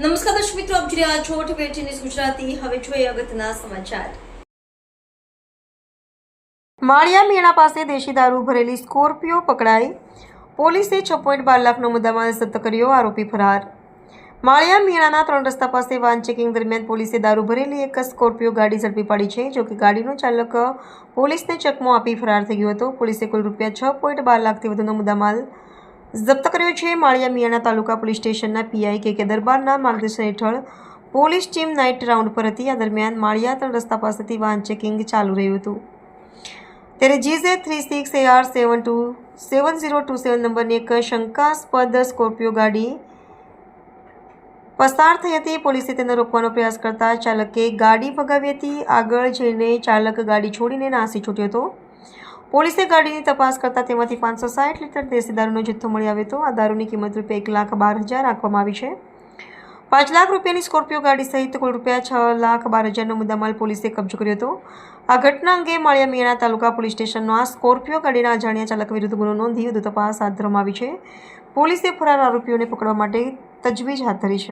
નમસ્કાર દર્શક મિત્રો, આપ જોઈ રહ્યા છો ટીવી ન્યૂઝ ગુજરાતી. હવે જોઈએ અગત્યના સમાચાર. માળિયા મેળા પાસે દેશી દારૂ ભરેલી સ્કોર્પિયો પકડાઈ. પોલીસે છ પોઈન્ટ બાર લાખનો મુદ્દામાલ જપ્ત કર્યો, આરોપી ફરાર. માળિયા મેળાના ત્રણ રસ્તા પાસે વાન ચેકિંગ દરમિયાન પોલીસે દારૂ ભરેલી એક સ્કોર્પિયો ગાડી ઝડપી પાડી છે જો કે ગાડીનો ચાલક પોલીસને ચકમો આપી ફરાર થઈ ગયો હતો. પોલીસે કુલ રૂપિયા છ પોઈન્ટ બાર લાખથી વધુનો મુદ્દામાલ જપ્ત કર્યો છે. માળિયા મિયાણા તાલુકા પોલીસ સ્ટેશનના પીઆઈ કે કે દરબારના માર્ગદર્શન હેઠળ પોલીસ ટીમ નાઇટ રાઉન્ડ પર હતી. આ દરમિયાન માળિયા ત્રણ રસ્તા પાસેથી વાહન ચેકિંગ ચાલુ રહ્યું હતું. ત્યારે G J three six A R seven two seven zero two seven નંબરની એક શંકાસ્પદ સ્કોર્પિયો ગાડી પસાર થઈ હતી. પોલીસે તેને રોકવાનો પ્રયાસ કરતા ચાલકે ગાડી ભગાવી હતી. આગળ જઈને ચાલક ગાડી છોડીને નાસી છૂટ્યો હતો. પોલીસે ગાડીની તપાસ કરતા તેમાંથી પાંચસો સાઠ લીટર દેશી દારૂનો જથ્થો મળી આવ્યો હતો. આ દારૂની કિંમત રૂપિયા એક લાખ બાર હજાર રાખવામાં આવી છે. પાંચ લાખ રૂપિયાની સ્કોર્પિયો ગાડી સહિત કુલ રૂપિયા છ લાખ બાર હજારનો મુદ્દામાલ પોલીસે કબજો કર્યો હતો. આ ઘટના અંગે માળિયા મિયાણા તાલુકા પોલીસ સ્ટેશનનો આ સ્કોર્પિયો ગાડીના અજાણ્યા ચાલક વિરુદ્ધ ગુનો નોંધી વધુ તપાસ હાથ ધરવામાં આવી છે. પોલીસે ફરાર આરોપીઓને પકડવા માટે તજવીજ હાથ ધરી છે.